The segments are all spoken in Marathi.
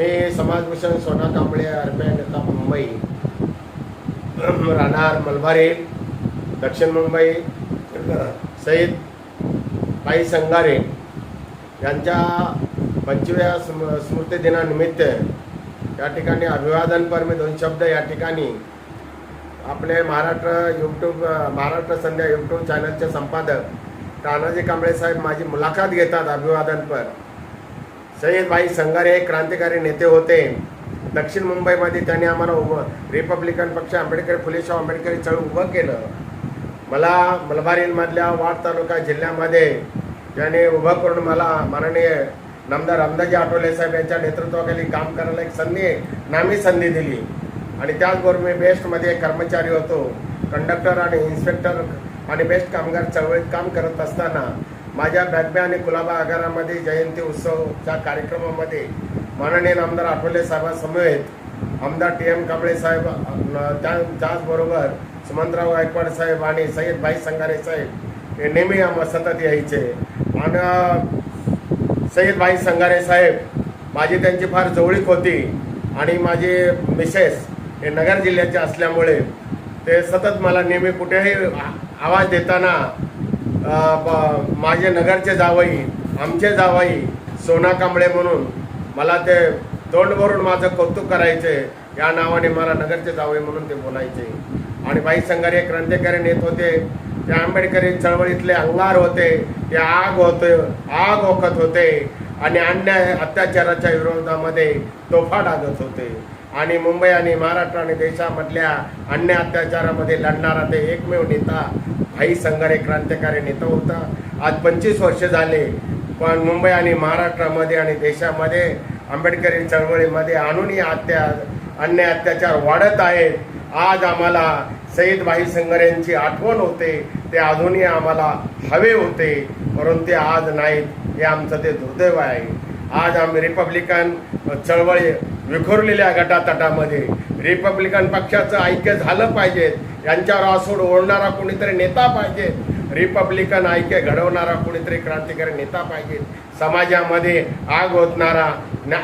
मी समाजभूषण सोना कांबळे अर्पे नेता मुंबई राहणार मलबारी दक्षिण मुंबई सईद बाई संगारे यांच्या पंचव्या स्म स्मृतिदिनानिमित्त या ठिकाणी अभिवादनपर मी दोन शब्द या ठिकाणी आपले महाराष्ट्र यूट्यूब महाराष्ट्र संध्या यूट्यूब चॅनलचे संपादक तानाजी कांबळे साहेब माझी मुलाखत घेतात अभिवादनपर सय्यदभाई संगारे हे क्रांतिकारी नेते होते. दक्षिण मुंबईमध्ये त्यांनी आम्हाला उभं रिपब्लिकन पक्ष आंबेडकर फुलेशाह आंबेडकरी चळवळ उभं केलं. मला मलबारीमधल्या वाड तालुका जिल्ह्यामध्ये त्याने उभं करून मला माननीय नामदार रामदाजी आठवले साहेब यांच्या नेतृत्वाखाली काम करायला एक संधी नामी संधी दिली. आणि त्याचबरोबर मी बेस्टमध्ये एक कर्मचारी होतो. कंडक्टर आणि इन्स्पेक्टर आणि बेस्ट कामगार चळवळीत काम करत असताना माझ्या बॅगब्या आणि कुलाबा आगारामध्ये जयंती उत्सवच्या कार्यक्रमामध्ये माननीय आमदार आठवले साहेबांसमवेत आमदार टी एम कांबळे साहेब त्या त्याचबरोबर सुमंतराव गायकवाड साहेब आणि सय्यद भाई संगारे साहेब हे नेहमी आम्हा सतत यायचे. आणि सय्यद भाई संगारे साहेब माझी त्यांची फार जवळीक होती आणि माझे मिसेस हे नगर जिल्ह्याचे असल्यामुळे ते सतत मला नेहमी कुठेही आ- आवाज देताना माझे नगरचे जावई आमचे जावई सोना कांबळे म्हणून मला ते तोंड भरून माझं कौतुक करायचे या नावाने मला नगरचे जावई म्हणून ते बोलायचे. आणि बाई संघारे क्रांतिकारी नेत होते ते आंबेडकरी चळवळीतले अंगार होते ते आग होते आग ओकत होते आणि अन्याय अत्याचाराच्या विरोधामध्ये तोफा डागत होते. आणि मुंबई आणि महाराष्ट्र आणि देशामधल्या अन्य अत्याचारामध्ये लढणारा ते एकमेव नेता भाई संघारे क्रांतिकारी नेता होता. आज पंचवीस वर्ष झाले पण मुंबई आणि महाराष्ट्रामध्ये आणि देशामध्ये आंबेडकरी चळवळीमध्ये आणूनही अत्या अन्याय अत्याचार वाढत आहेत. आज आम्हाला सईद भाई संगर यांची आठवण होते. ते अजूनही आम्हाला हवे होते परंतु ते आज नाहीत हे आमचं ते दुर्दैव आहे. आज आम्ही रिपब्लिकन चळवळी विखुरलेल्या गटातटामध्ये रिपब्लिकन पक्षाचं ऐक्य झालं पाहिजेत यांच्यावर आसूड ओढणारा कोणीतरी नेता पाहिजे. रिपब्लिकन ऐक्य घडवणारा कोणीतरी क्रांतिकारी नेता पाहिजे. समाजामध्ये आग ओतणारा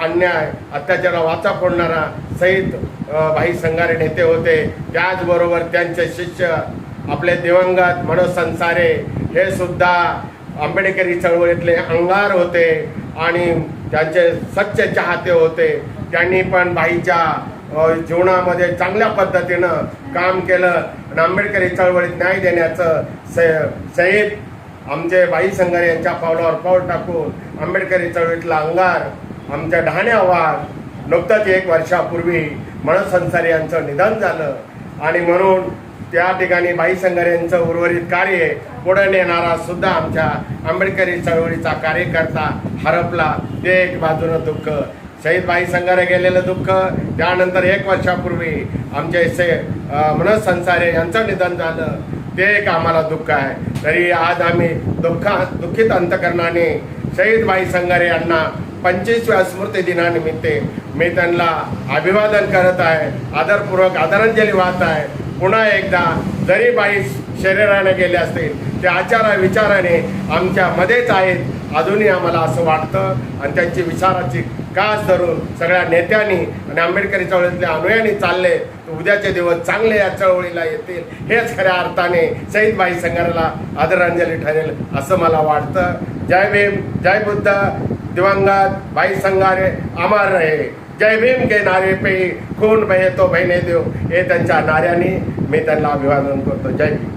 अन्याय अत्याचारा वाचा फोडणारा सहित भाई संघारे नेते होते. त्याचबरोबर त्यांचे शिष्य आपले दिवंगत मनोज संसारे हे सुद्धा आंबेडकरी चळवळीतले अंगार होते आणि त्यांचे सच्चे चाहते होते. त्यांनी पण भाईच्या जीवनामध्ये चांगल्या पद्धतीनं काम केलं. आणि आंबेडकरी चळवळीत न्याय देण्याचं स- सहित आमचे बाई संघारे यांच्या पावलावर पाऊल टाकून आंबेडकरी चळवळीतला अंगार आमच्या डहाण्यावर नुकतंच एक वर्षापूर्वी मनसंसारी यांचं निधन झालं. आणि म्हणून त्या ठिकाणी बाई संघारे यांचं उर्वरित कार्य पुढे नेणारा सुद्धा आमच्या आंबेडकरी चळवळीचा कार्यकर्ता हरपला. ते एक बाजूनं दुःख शहीद बाई संघारे गेलेलं दुःख त्यानंतर एक वर्षापूर्वी आमचे से मनोज संसारे यांचं निधन झालं. ते एक आम्हाला दुःख आहे. तरी आज आम्ही दुःख दुःखित अंतकरणाने शहीद बाई संघारे यांना पंचवीसव्या स्मृती दिनानिमित्त मी त्यांना अभिवादन करत आहे. आदरपूर्वक आदरांजली वाहत आहे. पुन्हा एकदा जरी बाई शरीराने गेले असतील ते आचारा विचाराने आमच्या मध्येच आहेत. अजूनही आम्हाला असं वाटतं आणि त्यांची विचाराची कास धरून सगळ्या नेत्यांनी आणि आंबेडकरी चळवळीतल्या अनुयायांनी चालले उद्याचे दिवस चांगले या चळवळीला येतील. हेच खऱ्या अर्थाने शहीदबाई संघाला आदरांजली ठरेल असं मला वाटतं. जय भीम जय बुद्ध दिवंगत भाई संघारे अमर रहे. जय भीम के नारे पे खून बहे तो बहिने देव. हे त्यांच्या नाऱ्याने मी त्यांना अभिवादन करतो. जय भीम.